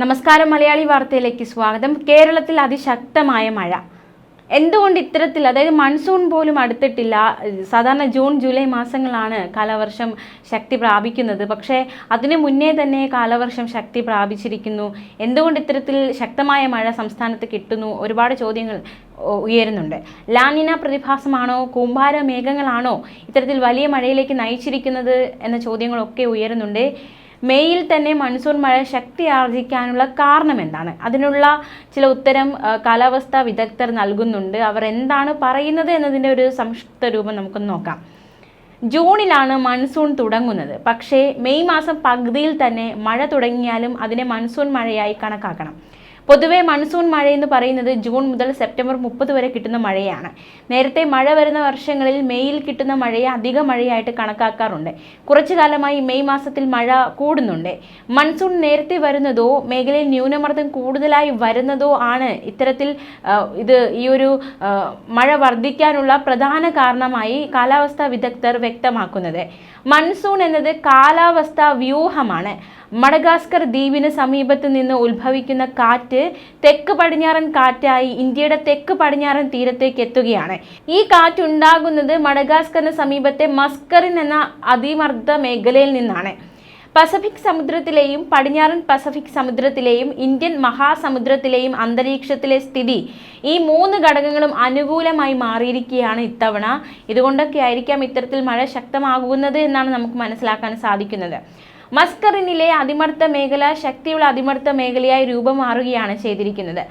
നമസ്കാരം മലയാളി വാർത്തയിലേക്ക് സ്വാഗതം. കേരളത്തിൽ അതിശക്തമായ മഴ. എന്തുകൊണ്ട് ഇത്തരത്തിൽ അതായത് മൺസൂൺ പോലും അടുത്തിട്ടില്ല. സാധാരണ ജൂൺ ജൂലൈ മാസങ്ങളാണ് കാലവർഷം ശക്തി പ്രാപിക്കുന്നത്. പക്ഷേ അതിന് മുന്നേ തന്നെ കാലവർഷം ശക്തി പ്രാപിച്ചിരിക്കുന്നു. എന്തുകൊണ്ട് ഇത്തരത്തിൽ ശക്തമായ മഴ സംസ്ഥാനത്ത് കിട്ടുന്നു? ഒരുപാട് ചോദ്യങ്ങൾ ഉയരുന്നുണ്ട്. ലാനിന പ്രതിഭാസമാണോ? കൂമ്പാര മേഘങ്ങളാണോ ഇത്തരത്തിൽ വലിയ മഴയിലേക്ക് നയിച്ചിരിക്കുന്നത്? എന്ന ചോദ്യങ്ങളൊക്കെ ഉയരുന്നുണ്ട്. മെയ്യിൽ തന്നെ മൺസൂൺ മഴ ശക്തി ആർജിക്കാനുള്ള കാരണം എന്താണ്? അതിനുള്ള ചില ഉത്തരം കാലാവസ്ഥാ വിദഗ്ധർ നൽകുന്നുണ്ട്. അവർ എന്താണ് പറയുന്നത് എന്നതിന്റെ ഒരു സംക്ഷിപ്ത രൂപം നമുക്കൊന്ന് നോക്കാം. ജൂണിലാണ് മൺസൂൺ തുടങ്ങുന്നത്. പക്ഷേ മെയ് മാസം പകുതിയിൽ തന്നെ മഴ തുടങ്ങിയാലും അതിനെ മൺസൂൺ മഴയായി കണക്കാക്കണം. പൊതുവെ മൺസൂൺ മഴ എന്ന് പറയുന്നത് ജൂൺ മുതൽ സെപ്റ്റംബർ മുപ്പത് വരെ കിട്ടുന്ന മഴയാണ്. നേരത്തെ മഴ വരുന്ന വർഷങ്ങളിൽ മെയ്യിൽ കിട്ടുന്ന മഴയെ അധിക മഴയായിട്ട് കണക്കാക്കാറുണ്ട്. കുറച്ചു കാലമായി മെയ് മാസത്തിൽ മഴ കൂടുന്നുണ്ട്. മൺസൂൺ നേരത്തെ വരുന്നതോ മേഖലയിൽ ന്യൂനമർദ്ദം കൂടുതലായി വരുന്നതോ ആണ് ഇത്തരത്തിൽ ഇത് ഈ ഒരു മഴ വർദ്ധിക്കാനുള്ള പ്രധാന കാരണമായി കാലാവസ്ഥാ വിദഗ്ധർ വ്യക്തമാക്കുന്നത്. മൺസൂൺ എന്നത് കാലാവസ്ഥാ വ്യൂഹമാണ്. മഡഗാസ്കർ ദ്വീപിന് സമീപത്ത് നിന്ന് ഉത്ഭവിക്കുന്ന കാറ്റ് തെക്ക് പടിഞ്ഞാറൻ കാറ്റായി ഇന്ത്യയുടെ തെക്ക് പടിഞ്ഞാറൻ തീരത്തേക്ക് എത്തുകയാണ്. ഈ കാറ്റ് ഉണ്ടാകുന്നത് മഡഗാസ്കറിന് സമീപത്തെ മസ്കറിൻ എന്ന അതിമർദ്ദ മേഖലയിൽ നിന്നാണ്. പസഫിക് സമുദ്രത്തിലെയും പടിഞ്ഞാറൻ പസഫിക് സമുദ്രത്തിലെയും ഇന്ത്യൻ മഹാസമുദ്രത്തിലെയും അന്തരീക്ഷത്തിലെ സ്ഥിതി ഈ മൂന്ന് ഘടകങ്ങളും അനുകൂലമായി മാറിയിരിക്കുകയാണ് ഇത്തവണ. ഇതുകൊണ്ടൊക്കെ ആയിരിക്കാം ഇത്തരത്തിൽ മഴ ശക്തമാകുന്നത് എന്നാണ് നമുക്ക് മനസ്സിലാക്കാൻ സാധിക്കുന്നത്. മസ്കറിനിലെ അതിമർത്ത മേഖല ശക്തിയുള്ള അതിമർത്ത മേഖലയായി രൂപം മാറുകയാണ് ചെയ്തിരിക്കുന്നത്.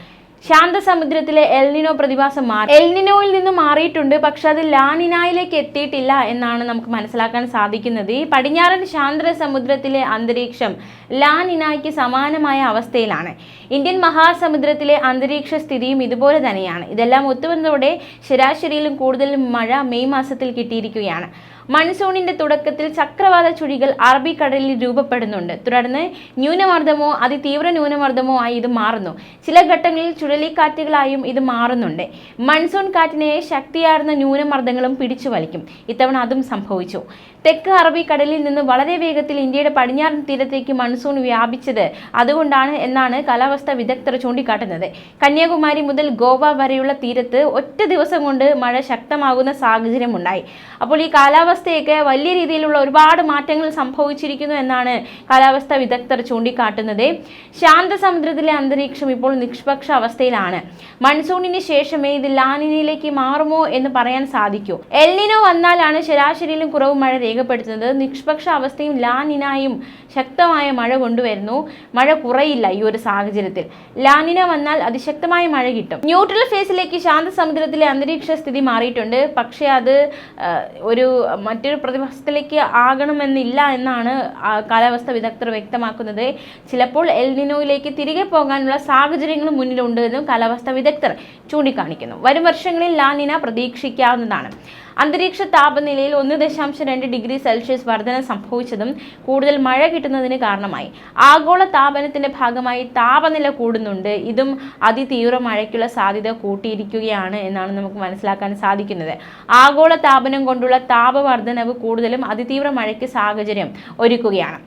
ശാന്തസമുദ്രത്തിലെ എൽനിനോ പ്രതിഭാസം മാറി. എൽനിനോയിൽ നിന്ന് മാറിയിട്ടുണ്ട് പക്ഷെ അത് ലാനിനായിലേക്ക് എത്തിയിട്ടില്ല എന്നാണ് നമുക്ക് മനസ്സിലാക്കാൻ സാധിക്കുന്നത്. ഈ പടിഞ്ഞാറൻ ശാന്ത സമുദ്രത്തിലെ അന്തരീക്ഷം ലാനിനായ്ക്ക് സമാനമായ അവസ്ഥയിലാണ്. ഇന്ത്യൻ മഹാസമുദ്രത്തിലെ അന്തരീക്ഷ സ്ഥിതിയും ഇതുപോലെ തന്നെയാണ്. ഇതെല്ലാം ഒത്തുവന്നതോടെ ശരാശരിയിലും കൂടുതൽ മഴ മെയ് മാസത്തിൽ കിട്ടിയിരിക്കുകയാണ്. മൺസൂണിന്റെ തുടക്കത്തിൽ ചക്രവാത ചുഴികൾ അറബിക്കടലിൽ രൂപപ്പെടുന്നുണ്ട്. തുടർന്ന് ന്യൂനമർദ്ദമോ അതിതീവ്ര ന്യൂനമർദ്ദമോ ആയി ഇത് മാറുന്നു. ചില ഘട്ടങ്ങളിൽ ചുഴലിക്കാറ്റുകളായും ഇത് മാറുന്നുണ്ട്. മൺസൂൺ കാറ്റിനെ ശക്തിയാർന്ന ന്യൂനമർദ്ദങ്ങളും പിടിച്ചു വലിക്കും. ഇത്തവണ അതും സംഭവിച്ചു. തെക്ക് അറബിക്കടലിൽ നിന്ന് വളരെ വേഗത്തിൽ ഇന്ത്യയുടെ പടിഞ്ഞാറൻ തീരത്തേക്ക് മൺസൂൺ വ്യാപിച്ചത് അതുകൊണ്ടാണ് എന്നാണ് കാലാവസ്ഥാ വിദഗ്ധർ ചൂണ്ടിക്കാട്ടുന്നത്. കന്യാകുമാരി മുതൽ ഗോവ വരെയുള്ള തീരത്ത് ഒറ്റ ദിവസം കൊണ്ട് മഴ ശക്തമാകുന്ന സാഹചര്യമുണ്ടായി. അപ്പോൾ ഈ കാലാവസ്ഥയൊക്കെ വലിയ രീതിയിലുള്ള ഒരുപാട് മാറ്റങ്ങൾ സംഭവിച്ചിരിക്കുന്നു എന്നാണ് കാലാവസ്ഥ വിദഗ്ധർ ചൂണ്ടിക്കാട്ടുന്നത്. ശാന്തസമുദ്രത്തിലെ അന്തരീക്ഷം ഇപ്പോൾ നിഷ്പക്ഷ അവസ്ഥയിലാണ്. മൺസൂണിന് ശേഷമേ ഇത് ലാനിനയിലേക്ക് മാറുമോ എന്ന് പറയാൻ സാധിക്കൂ. എൽനിനോ വന്നാലാണ് ശരാശരിയിലും കുറവ് മഴ രേഖപ്പെടുത്തുന്നത്. നിഷ്പക്ഷ അവസ്ഥയും ലാനിനായും ശക്തമായ മഴ കൊണ്ടുവരുന്നു. മഴ കുറയില്ല ഈ ഒരു സാഹചര്യത്തിൽ. ലാനിന വന്നാൽ അതിശക്തമായ മഴ കിട്ടും. ന്യൂട്രൽ ഫേസിലേക്ക് ശാന്തസമുദ്രത്തിലെ അന്തരീക്ഷ സ്ഥിതി മാറിയിട്ടുണ്ട്. പക്ഷേ അത് ഒരു മറ്റൊരു പ്രതിഭാസത്തിലേക്ക് ആകണമെന്നില്ല എന്നാണ് കാലാവസ്ഥ വിദഗ്ധർ വ്യക്തമാക്കുന്നത്. ചിലപ്പോൾ എൽനിനോയിലേക്ക് തിരികെ പോകാനുള്ള സാഹചര്യങ്ങളും മുന്നിലുണ്ട് എന്നും കാലാവസ്ഥ വിദഗ്ധർ ചൂണ്ടിക്കാണിക്കുന്നു. വരും വർഷങ്ങളിൽ ലാനിന പ്രതീക്ഷിക്കാവുന്നതാണ്. അന്തരീക്ഷ താപനിലയിൽ ഒന്ന് ദശാംശം രണ്ട് ഡിഗ്രി സെൽഷ്യസ് വർധന സംഭവിച്ചതും കൂടുതൽ മഴ കിട്ടുന്നതിന് കാരണമായി. ആഗോള താപനത്തിന്റെ ഭാഗമായി താപനില കൂടുന്നുണ്ട്. ഇതും അതിതീവ്ര മഴയ്ക്കുള്ള സാധ്യത കൂട്ടിയിരിക്കുകയാണ് എന്നാണ് നമുക്ക് മനസ്സിലാക്കാൻ സാധിക്കുന്നത്. ആഗോള താപനം കൊണ്ടുള്ള താപവർദ്ധനവ് കൂടുതലും അതിതീവ്ര മഴയ്ക്ക് സാഹചര്യം ഒരുക്കുകയാണ്.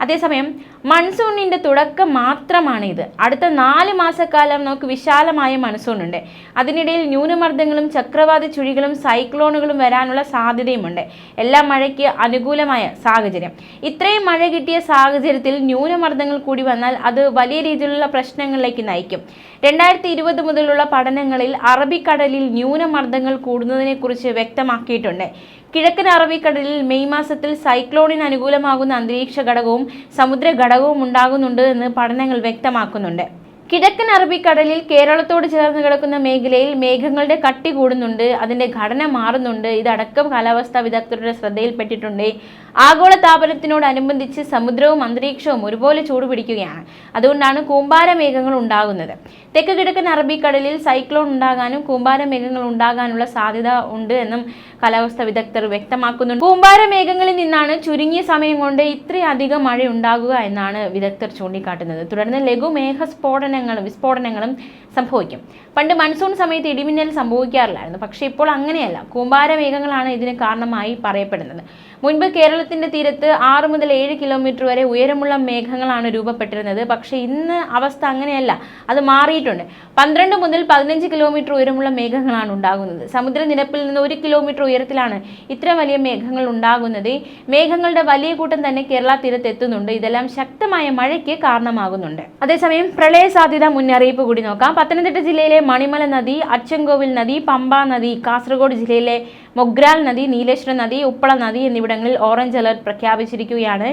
അതേസമയം മൺസൂണിന്റെ തുടക്കം മാത്രമാണ് ഇത് അടുത്ത നാല് മാസക്കാലം നമുക്ക് വിശാലമായ മൺസൂൺ ഉണ്ട് അതിനിടയിൽ ന്യൂനമർദ്ദങ്ങളും ചക്രവാത ചുഴികളും സൈക്ലോണുകളും വരാനുള്ള സാധ്യതയുമുണ്ട്. എല്ലാ മഴയ്ക്ക് അനുകൂലമായ സാഹചര്യം. ഇത്രയും മഴ കിട്ടിയ സാഹചര്യത്തിൽ ന്യൂനമർദ്ദങ്ങൾ കൂടി വന്നാൽ അത് വലിയ രീതിയിലുള്ള പ്രശ്നങ്ങളിലേക്ക് നയിക്കും. രണ്ടായിരത്തി ഇരുപത് മുതലുള്ള പഠനങ്ങളിൽ അറബിക്കടലിൽ ന്യൂനമർദ്ദങ്ങൾ കൂടുന്നതിനെക്കുറിച്ച് വ്യക്തമാക്കിയിട്ടുണ്ട്. കിഴക്കൻ അറബിക്കടലിൽ മെയ് മാസത്തിൽ സൈക്ലോണിന് അനുകൂലമാകുന്ന അന്തരീക്ഷ ഘടകവും സമുദ്ര ഘടകവും ഉണ്ടാകുന്നുണ്ട് എന്ന് പഠനങ്ങൾ വ്യക്തമാക്കുന്നുണ്ട്. കിഴക്കൻ അറബിക്കടലിൽ കേരളത്തോട് ചേർന്ന് കിടക്കുന്ന മേഖലയിൽ മേഘങ്ങളുടെ കട്ടി കൂടുന്നുണ്ട് അതിന്റെ ഘടന മാറുന്നുണ്ട്. ഇതടക്കം കാലാവസ്ഥാ വിദഗ്ധരുടെ ശ്രദ്ധയിൽപ്പെട്ടിട്ടുണ്ട്. ആഗോള താപനത്തിനോടനുബന്ധിച്ച് സമുദ്രവും അന്തരീക്ഷവും ഒരുപോലെ ചൂടുപിടിക്കുകയാണ്. അതുകൊണ്ടാണ് കൂമ്പാര മേഘങ്ങൾ ഉണ്ടാകുന്നത്. തെക്ക് കിഴക്കൻ അറബിക്കടലിൽ സൈക്ലോൺ ഉണ്ടാകാനും കൂമ്പാര മേഘങ്ങൾ ഉണ്ടാകാനുള്ള സാധ്യത ഉണ്ട് എന്നും കാലാവസ്ഥ വിദഗ്ധർ വ്യക്തമാക്കുന്നുണ്ട്. കൂമ്പാര മേഘങ്ങളിൽ നിന്നാണ് ചുരുങ്ങിയ സമയം കൊണ്ട് ഇത്രയധികം മഴ ഉണ്ടാകുക എന്നാണ് വിദഗ്ധർ ചൂണ്ടിക്കാട്ടുന്നത്. തുടർന്ന് ലഘുമേഘ സ്ഫോടനങ്ങളും വിസ്ഫോടനങ്ങളും സംഭവിക്കും. പണ്ട് മൺസൂൺ സമയത്ത് ഇടിമിന്നൽ സംഭവിക്കാറില്ലായിരുന്നു. പക്ഷേ ഇപ്പോൾ അങ്ങനെയല്ല. കൂമ്പാര മേഘങ്ങളാണ് ഇതിന് കാരണമായി പറയപ്പെടുന്നത്. മുൻപ് കേരള കേരളത്തിന്റെ തീരത്ത് ആറ് മുതൽ ഏഴ് കിലോമീറ്റർ വരെ ഉയരമുള്ള മേഘങ്ങളാണ് രൂപപ്പെട്ടിരുന്നത്. പക്ഷേ ഇന്ന് അവസ്ഥ അങ്ങനെയല്ല. അത് മാറിയിട്ടുണ്ട്. പന്ത്രണ്ട് മുതൽ പതിനഞ്ച് കിലോമീറ്റർ ഉയരമുള്ള മേഘങ്ങളാണ് ഉണ്ടാകുന്നത്. സമുദ്രനിരപ്പിൽ നിന്ന് ഒരു കിലോമീറ്റർ ഉയരത്തിലാണ് ഇത്ര വലിയ മേഘങ്ങൾ ഉണ്ടാകുന്നത്. മേഘങ്ങളുടെ വലിയ കൂട്ടം തന്നെ കേരള തീരത്ത് എത്തുന്നുണ്ട്. ഇതെല്ലാം ശക്തമായ മഴയ്ക്ക് കാരണമാകുന്നുണ്ട്. അതേസമയം പ്രളയ സാധ്യത മുന്നറിയിപ്പ് കൂടി നോക്കാം. പത്തനംതിട്ട ജില്ലയിലെ മണിമല നദി അച്ചൻകോവിൽ നദി പമ്പ നദി കാസർഗോഡ് ജില്ലയിലെ മൊഗ്രാൽ നദി നീലേശ്വര നദി ഉപ്പള നദി എന്നിവിടങ്ങളിൽ ഓറഞ്ച് അലർട്ട് പ്രഖ്യാപിച്ചിരിക്കുകയാണ്.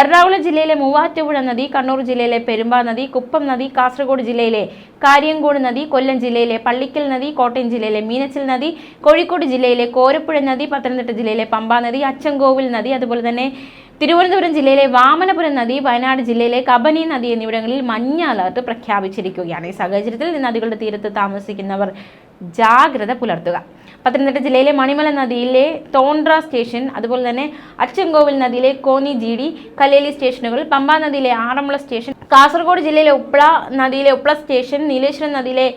എറണാകുളം ജില്ലയിലെ മൂവാറ്റുപുഴ നദി കണ്ണൂർ ജില്ലയിലെ പെരുമ്പാ നദി കുപ്പം നദി കാസർഗോഡ് ജില്ലയിലെ കാര്യങ്കോട് നദി കൊല്ലം ജില്ലയിലെ പള്ളിക്കൽ നദി കോട്ടയം ജില്ലയിലെ മീനച്ചിൽ നദി കോഴിക്കോട് ജില്ലയിലെ കോരപ്പുഴ നദി പത്തനംതിട്ട ജില്ലയിലെ പമ്പാ നദി അച്ചൻകോവിൽ നദി അതുപോലെ തന്നെ തിരുവനന്തപുരം ജില്ലയിലെ വാമനപുരം നദി വയനാട് ജില്ലയിലെ കബനി നദി എന്നിവിടങ്ങളിൽ മഞ്ഞ അലർട്ട് പ്രഖ്യാപിച്ചിരിക്കുകയാണ്. ഈ സാഹചര്യത്തിൽ നദികളുടെ തീരത്ത് താമസിക്കുന്നവർ ജാഗ്രത പുലർത്തുക. പത്തനംതിട്ട ജില്ലയിലെ മണിമല നദിയിലെ തോണ്ട്ര സ്റ്റേഷൻ അതുപോലെ തന്നെ അച്ചൻകോവിൽ നദിയിലെ കോന്നി ജി ഡി കല്ലേലി സ്റ്റേഷനുകൾ പമ്പാ നദിയിലെ ആറന്മുള സ്റ്റേഷൻ കാസർഗോഡ് ജില്ലയിലെ ഉപ്ല നദിയിലെ ഉപ്ല സ്റ്റേഷൻ നീലേശ്വരം നദിയിലെ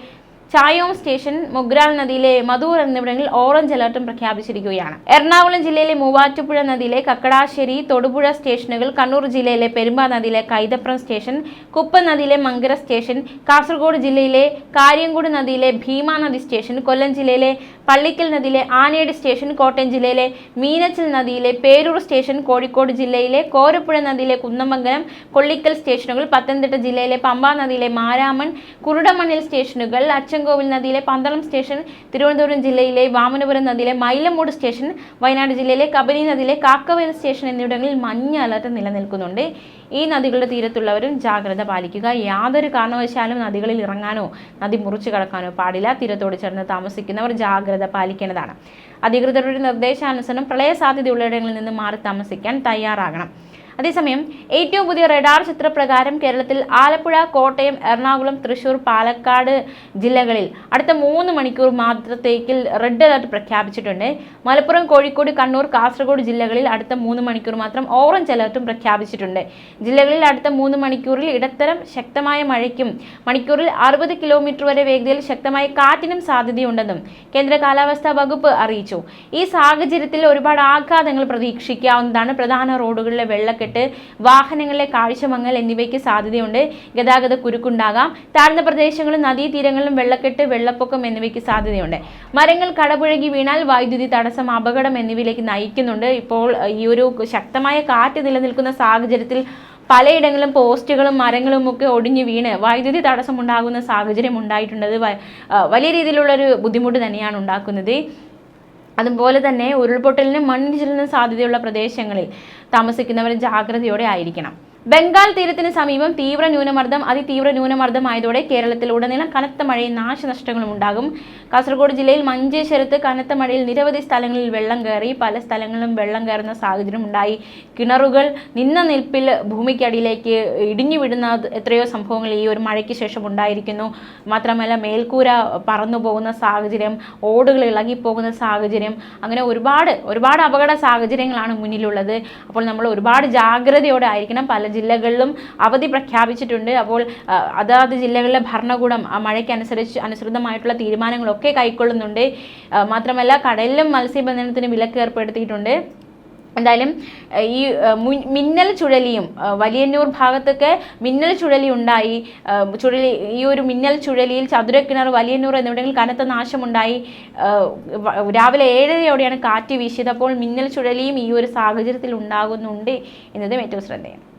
ചായോം സ്റ്റേഷൻ മൊഗ്രാൽ നദിയിലെ മധൂർ എന്നിവിടങ്ങളിൽ ഓറഞ്ച് അലർട്ടും പ്രഖ്യാപിച്ചിരിക്കുകയാണ്. എറണാകുളം ജില്ലയിലെ മൂവാറ്റുപുഴ നദിയിലെ കക്കടാശ്ശേരി തൊടുപുഴ സ്റ്റേഷനുകൾ കണ്ണൂർ ജില്ലയിലെ പെരുമ്പ നദിയിലെ കൈതപ്രം സ്റ്റേഷൻ കുപ്പ നദിയിലെ മങ്കര സ്റ്റേഷൻ കാസർഗോഡ് ജില്ലയിലെ കാര്യംകോട് നദിയിലെ ഭീമാ നദി സ്റ്റേഷൻ കൊല്ലം ജില്ലയിലെ പള്ളിക്കൽ നദിയിലെ ആനേട് സ്റ്റേഷൻ കോട്ടയം ജില്ലയിലെ മീനച്ചിൽ നദിയിലെ പേരൂർ സ്റ്റേഷൻ കോഴിക്കോട് ജില്ലയിലെ കോരപ്പുഴ നദിയിലെ കുന്നമംഗലം കൊള്ളിക്കൽ സ്റ്റേഷനുകൾ പത്തനംതിട്ട ജില്ലയിലെ പമ്പ നദിയിലെ മാരാമൺ കുരുടമണ്ണിൽ സ്റ്റേഷനുകൾ അച്ചൻകോവിൽ നദിയിലെ പന്തളം സ്റ്റേഷൻ തിരുവനന്തപുരം ജില്ലയിലെ വാമനപുരം നദിയിലെ മൈലമൂട് സ്റ്റേഷൻ വയനാട് ജില്ലയിലെ കബനി നദിയിലെ കാക്കവയൽ സ്റ്റേഷൻ എന്നിവിടങ്ങളിൽ മഞ്ഞ അലർട്ട് നിലനിൽക്കുന്നുണ്ട്. ഈ നദികളുടെ തീരത്തുള്ളവരും ജാഗ്രത പാലിക്കുക. യാതൊരു കാരണവശാലും നദികളിൽ ഇറങ്ങാനോ നദി മുറിച്ചു കടക്കാനോ പാടില്ല. തീരത്തോട് ചേർന്ന് താമസിക്കുന്നവർ ജാഗ്രത പാലിക്കേണ്ടതാണ്. അധികൃതരുടെ നിർദ്ദേശാനുസരണം പ്രളയ സാധ്യതയുള്ളയിടങ്ങളിൽ നിന്ന് മാറി താമസിക്കാൻ തയ്യാറാകണം. അതേസമയം ഏറ്റവും പുതിയ റഡാർ ചിത്രപ്രകാരം കേരളത്തിൽ ആലപ്പുഴ കോട്ടയം എറണാകുളം തൃശൂർ പാലക്കാട് ജില്ലകളിൽ അടുത്ത മൂന്ന് മണിക്കൂർ മാത്രത്തേക്കിൽ റെഡ് അലർട്ട് പ്രഖ്യാപിച്ചിട്ടുണ്ട്. മലപ്പുറം കോഴിക്കോട് കണ്ണൂർ കാസർഗോഡ് ജില്ലകളിൽ അടുത്ത മൂന്ന് മണിക്കൂർ മാത്രം ഓറഞ്ച് അലർട്ടും പ്രഖ്യാപിച്ചിട്ടുണ്ട്. ജില്ലകളിൽ അടുത്ത മൂന്ന് മണിക്കൂറിൽ ഇടത്തരം ശക്തമായ മഴയ്ക്കും മണിക്കൂറിൽ അറുപത് കിലോമീറ്റർ വരെ വേഗതയിൽ ശക്തമായ കാറ്റിനും സാധ്യതയുണ്ടെന്നും കേന്ദ്ര കാലാവസ്ഥാ വകുപ്പ് അറിയിച്ചു. ഈ സാഹചര്യത്തിൽ ഒരുപാട് ആഘാതങ്ങൾ പ്രതീക്ഷിക്കാവുന്നതാണ് പ്രധാന റോഡുകളിലെ വെള്ളക്കെട്ട്. വാഹനങ്ങളിലെ കാഴ്ചമങ്ങൽ എന്നിവയ്ക്ക് സാധ്യതയുണ്ട്. ഗതാഗത കുരുക്കുണ്ടാകാം. താഴ്ന്ന പ്രദേശങ്ങളും നദീതീരങ്ങളിലും വെള്ളക്കെട്ട് വെള്ളപ്പൊക്കം എന്നിവയ്ക്ക് സാധ്യതയുണ്ട്. മരങ്ങൾ കടപുഴകി വീണാൽ വൈദ്യുതി തടസ്സം അപകടം എന്നിവയിലേക്ക് നയിക്കുന്നുണ്ട്. ഇപ്പോൾ ഈ ഒരു ശക്തമായ കാറ്റ് നിലനിൽക്കുന്ന സാഹചര്യത്തിൽ പലയിടങ്ങളിലും പോസ്റ്റുകളും മരങ്ങളും ഒക്കെ ഒടിഞ്ഞു വീണ് വൈദ്യുതി തടസ്സം ഉണ്ടാകുന്ന സാഹചര്യം ഉണ്ടായിട്ടുണ്ട്. വലിയ രീതിയിലുള്ള ഒരു ബുദ്ധിമുട്ട് തന്നെയാണ് ഉണ്ടാക്കുന്നത്. അതുപോലെ തന്നെ ഉരുൾപൊട്ടലിന് മണ്ണിടിച്ചിലിനും സാധ്യതയുള്ള പ്രദേശങ്ങളിൽ താമസിക്കുന്നവർ ജാഗ്രതയോടെ ആയിരിക്കണം. ബംഗാൾ തീരത്തിന് സമീപം തീവ്ര ന്യൂനമർദ്ദം അതിതീവ്ര ന്യൂനമർദ്ദമായതോടെ കേരളത്തിൽ ഉടനീളം കനത്ത മഴയും നാശനഷ്ടങ്ങളും ഉണ്ടാകും. കാസർഗോഡ് ജില്ലയിൽ മഞ്ചേശ്വരത്ത് കനത്ത മഴയിൽ നിരവധി സ്ഥലങ്ങളിൽ വെള്ളം കയറി പല സ്ഥലങ്ങളിലും വെള്ളം കയറുന്ന സാഹചര്യം ഉണ്ടായി. കിണറുകൾ നിന്ന നിൽപ്പിൽ ഭൂമിക്കടിയിലേക്ക് ഇടിഞ്ഞു വിടുന്ന എത്രയോ സംഭവങ്ങൾ ഈ ഒരു മഴയ്ക്ക് ശേഷം ഉണ്ടായിരിക്കുന്നു. മാത്രമല്ല മേൽക്കൂര പറന്നു പോകുന്ന സാഹചര്യം ഓടുകൾ ഇളകിപ്പോകുന്ന സാഹചര്യം അങ്ങനെ ഒരുപാട് ഒരുപാട് അപകട സാഹചര്യങ്ങളാണ് മുന്നിലുള്ളത്. അപ്പോൾ നമ്മൾ ഒരുപാട് ജാഗ്രതയോടെ ആയിരിക്കണം പല ജില്ലകളിലും അവധി പ്രഖ്യാപിച്ചിട്ടുണ്ട്. അപ്പോൾ അതാത് ജില്ലകളിലെ ഭരണകൂടം ആ മഴയ്ക്ക് അനുസരിച്ച് അനുസൃതമായിട്ടുള്ള തീരുമാനങ്ങളൊക്കെ കൈക്കൊള്ളുന്നുണ്ട്. മാത്രമല്ല കടലിലും മത്സ്യബന്ധനത്തിന് വിലക്ക് ഏർപ്പെടുത്തിയിട്ടുണ്ട്. എന്തായാലും ഈ മിന്നൽ ചുഴലിയും വലിയന്നൂർ ഭാഗത്തൊക്കെ മിന്നൽ ചുഴലി ഉണ്ടായി. ചുഴലി ഈ ഒരു മിന്നൽ ചുഴലിയിൽ ചതുരക്കിണർ വലിയന്നൂർ എന്നിവിടങ്ങളിൽ കനത്ത നാശമുണ്ടായി. രാവിലെ ഏഴരയോടെയാണ് കാറ്റ് വീശിയത്. അപ്പോൾ മിന്നൽ ചുഴലിയും ഈ ഒരു സാഹചര്യത്തിൽ ഉണ്ടാകുന്നുണ്ട് എന്നതും ഏറ്റവും ശ്രദ്ധേയം.